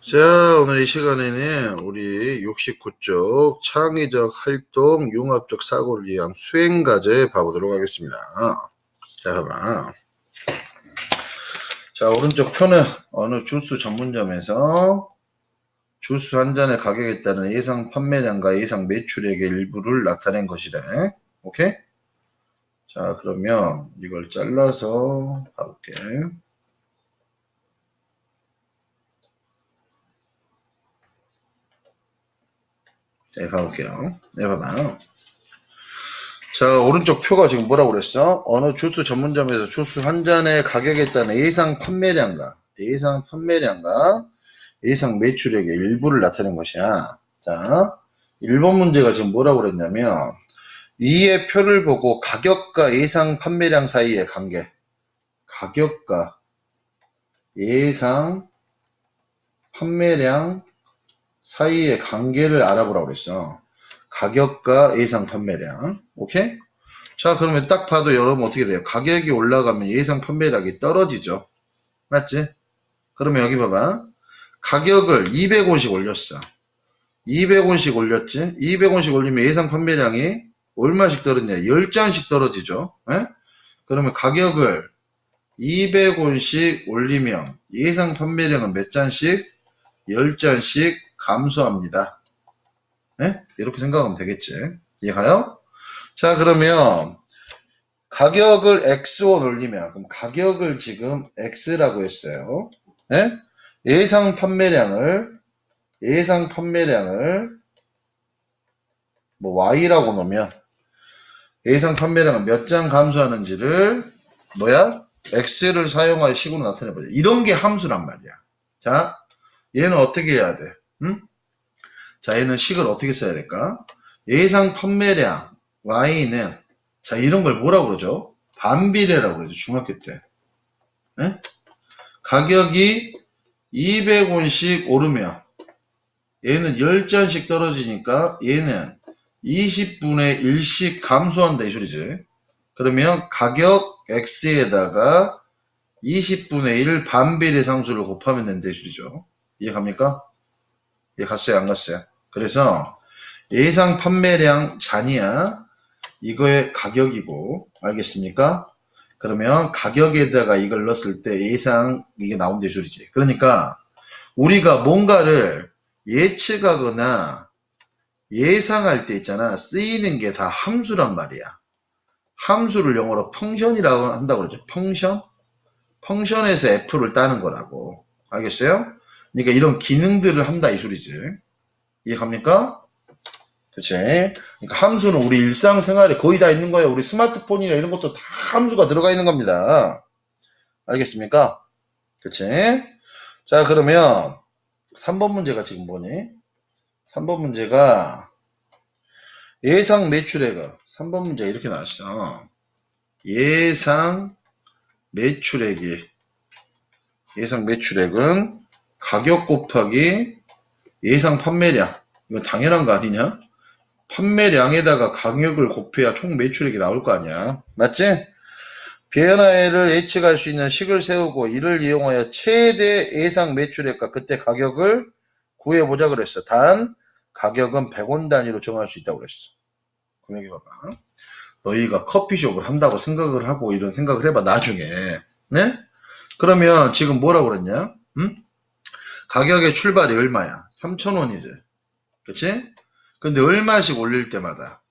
자, 오늘 이 시간에는 우리 69쪽 창의적 활동, 융합적 사고를 위한 수행과제 봐보도록 하겠습니다. 자, 봐봐. 자, 오른쪽 표는 어느 주스 전문점에서 주스 한 잔의 가격에 따른 예상 판매량과 예상 매출액의 일부를 나타낸 것이래. 오케이? 자, 그러면 이걸 잘라서 봐볼게. 자, 여기 가볼게요. 네, 봐봐요. 자, 오른쪽 표가 지금 뭐라고 그랬어? 어느 주스 전문점에서 주스 한 잔의 가격에 따른 예상 판매량과 예상 판매량과 예상 매출액의 일부를 나타낸 것이야. 자, 1번 문제가 지금 뭐라고 그랬냐면 위의 표를 보고 가격과 예상 판매량 사이의 관계 가격과 예상 판매량 사이의 관계를 알아보라고 그랬어. 가격과 예상 판매량. 오케이? 자, 그러면 딱 봐도 여러분 어떻게 돼요? 가격이 올라가면 예상 판매량이 떨어지죠. 맞지? 그러면 여기 봐봐. 가격을 200원씩 올렸어. 200원씩 올렸지? 200원씩 올리면 예상 판매량이 얼마씩 떨어지냐? 10잔씩 떨어지죠. 예? 그러면 가격을 200원씩 올리면 예상 판매량은 몇 잔씩? 10잔씩 감소합니다. 예? 이렇게 생각하면 되겠지. 이해가요? 자, 그러면 가격을 X1 올리면 그럼 가격을 지금 X라고 했어요. 예? 예상 판매량을 예상 판매량을 뭐 Y라고 놓으면 예상 판매량은 몇 장 감소하는지를 뭐야? X를 사용할 식으로 나타내보자. 이런 게 함수란 말이야. 자, 얘는 어떻게 해야 돼? 응? 자, 얘는 식을 어떻게 써야 될까? 예상 판매량 Y는 자, 이런 걸 뭐라고 그러죠? 반비례라고 그러죠. 중학교 때. 예? 가격이 200원씩 오르면 얘는 10잔씩 떨어지니까 얘는 20분의 1씩 감소한다 이 소리지. 그러면 가격 X에다가 20분의 1 반비례 상수를 곱하면 된다 이 소리죠. 이해갑니까? 이해 갔어요? 안 갔어요? 그래서 예상 판매량 잔이야. 이거의 가격이고 알겠습니까? 그러면 가격에다가 이걸 넣었을 때 예상 이게 이 소리지. 그러니까 우리가 뭔가를 예측하거나 예상할 때 있잖아. 쓰이는 게 다 함수란 말이야. 함수를 영어로 펑션이라고 한다고 그러죠. 펑션? 펑션에서 f를 따는 거라고. 알겠어요? 그러니까 이런 기능들을 한다 이 소리지. 이해갑니까? 그치? 그러니까 함수는 우리 일상생활에 거의 다 있는 거예요. 우리 스마트폰이나 이런 것도 다 함수가 들어가 있는 겁니다. 알겠습니까? 그치? 자, 그러면 3번 문제가 지금 뭐니? 3번 문제가 예상 매출액은 3번 문제 이렇게 나왔어. 예상 매출액이 예상 매출액은 가격 곱하기 예상 판매량 이거 당연한 거 아니냐? 판매량에다가 가격을 곱해야 총 매출액이 나올 거 아니야. 맞지? 비엔나이를 예측할 수 있는 식을 세우고 이를 이용하여 최대 예상 매출액과 그때 가격을 구해보자 그랬어. 단 가격은 100원 단위로 정할 수 있다고 그랬어. 그럼 여기 봐봐. 너희가 커피숍을 한다고 생각을 하고 이런 생각을 해봐 나중에. 네? 그러면 지금 뭐라고 그랬냐? 응? 가격의 출발이 얼마야? 3,000원이지. 그치? 근데 얼마씩 올릴 때마다?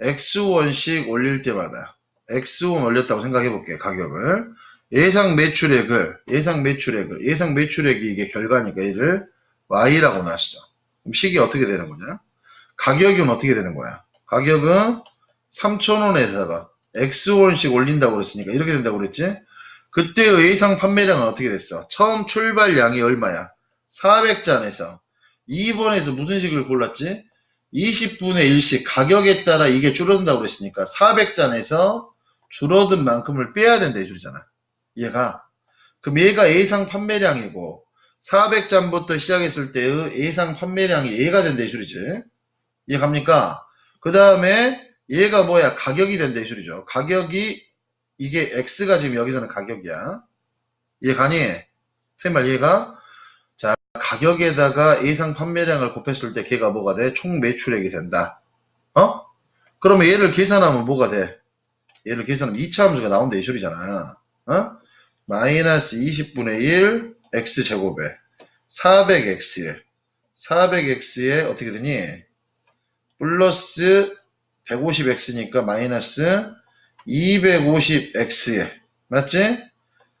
X1씩 올릴 때마다. X1 올렸다고 생각해 볼게 가격을. 예상 매출액을 예상 매출액을. 예상 매출액이 이게 결과니까 얘를 Y라고 놨어 그럼 식이 어떻게 되는 거냐? 가격은 어떻게 되는 거야? 가격은 3,000원에다가 X1씩 올린다고 그랬으니까 이렇게 된다고 그랬지? 그때의 예상 판매량은 어떻게 됐어? 처음 출발량이 얼마야 400잔에서 2번에서 무슨 식을 골랐지 20분의 1씩 가격에 따라 이게 줄어든다고 그랬으니까 400잔에서 줄어든 만큼을 빼야 된다 이 소리잖아. 얘가. 그럼 얘가 예상 판매량이고 400잔부터 시작했을 때의 예상 판매량이 얘가 된다 이 소리지. 이해 갑니까? 그 다음에 얘가 뭐야? 가격이 된다 이 소리죠. 가격이 이게 X가 지금 여기서는 가격이야. 이해 가니? 새말 얘가 자 가격에다가 예상 판매량을 곱했을 때 걔가 뭐가 돼? 총 매출액이 된다. 어? 그러면 얘를 계산하면 뭐가 돼? 얘를 계산하면 2차 함수가 나온다 이 소리잖아. 어? 마이너스 20분의 1 x제곱에 400x에 400x에 어떻게 되니? 플러스 150x니까 마이너스 250x에 맞지?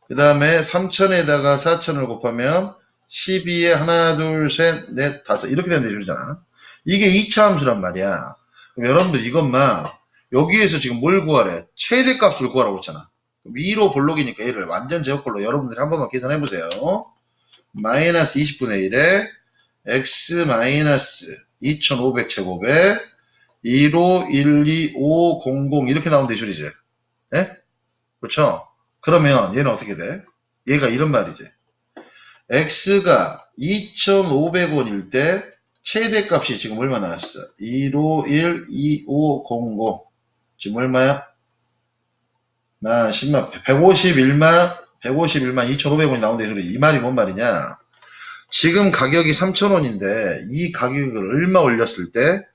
그 다음에 3000에다가 4000을 곱하면 12에 하나 둘 셋 넷 다섯 이렇게 된다 이러잖아. 이게 2차 함수란 말이야. 그럼 여러분들 이것만 여기에서 지금 뭘 구하래? 최대값을 구하라고 했잖아. 위로 볼록이니까 얘를 완전 제곱꼴로 여러분들이 한 번만 계산해 보세요. 마이너스 20분의 1에 x 마이너스 2500 제곱에 2로 1, 2, 5, 0, 0 이렇게 이 소리지. 예? 그렇죠? 그러면 얘는 어떻게 돼? 얘가 이런 말이지. X가 2,500원일 때 최대값이 지금 얼마 나왔어? 2로 1, 2, 5, 0, 0 지금 얼마야? 만 10만 151만 151만 2,500원이 나온다 이 소리. 이 말이 뭔 말이냐? 지금 가격이 3,000원인데 이 가격을 얼마 올렸을 때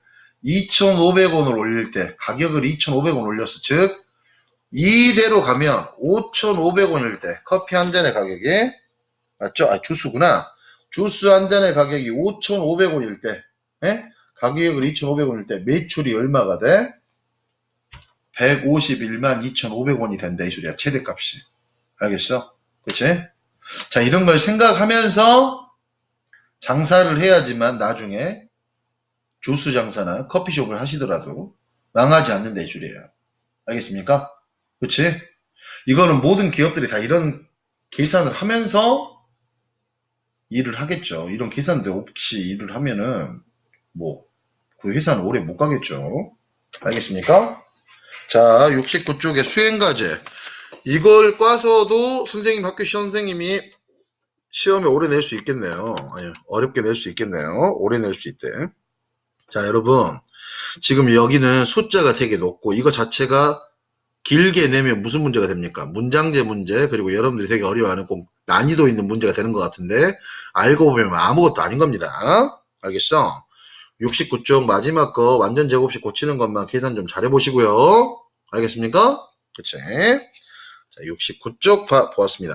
2,500원을 올릴 때 가격을 2,500원 올렸어. 즉 이대로 가면 5,500원일 때 커피 한 잔의 가격이 맞죠? 아 주스구나. 주스 한 잔의 가격이 5,500원일 때 예? 가격을 2,500원일 때 매출이 얼마가 돼? 151만 2,500원이 된다 이 소리야. 최대값이. 알겠어? 그치? 자 이런 걸 생각하면서 장사를 해야지만 나중에 주스 장사나 커피숍을 하시더라도 망하지 않는다 이 줄이에요. 알겠습니까? 그치? 이거는 모든 기업들이 다 이런 계산을 하면서 일을 하겠죠. 이런 계산도 없이 일을 하면은 뭐 그 회사는 오래 못 가겠죠. 알겠습니까? 자, 69쪽에 수행과제. 이걸 꽈서도 선생님 학교 선생님이 시험에 오래 낼 수 있겠네요. 아니, 어렵게 낼 수 있겠네요. 오래 낼 수 있대. 자, 여러분. 지금 여기는 숫자가 되게 높고 이거 자체가 길게 내면 무슨 문제가 됩니까? 문장제 문제 그리고 여러분들이 되게 어려워하는 꼭 난이도 있는 문제가 되는 것 같은데 알고 보면 아무것도 아닌 겁니다. 알겠어? 69쪽 마지막 거 완전 제곱식 고치는 것만 계산 좀 잘해 보시고요. 알겠습니까? 그치? 자, 69쪽 봐, 보았습니다.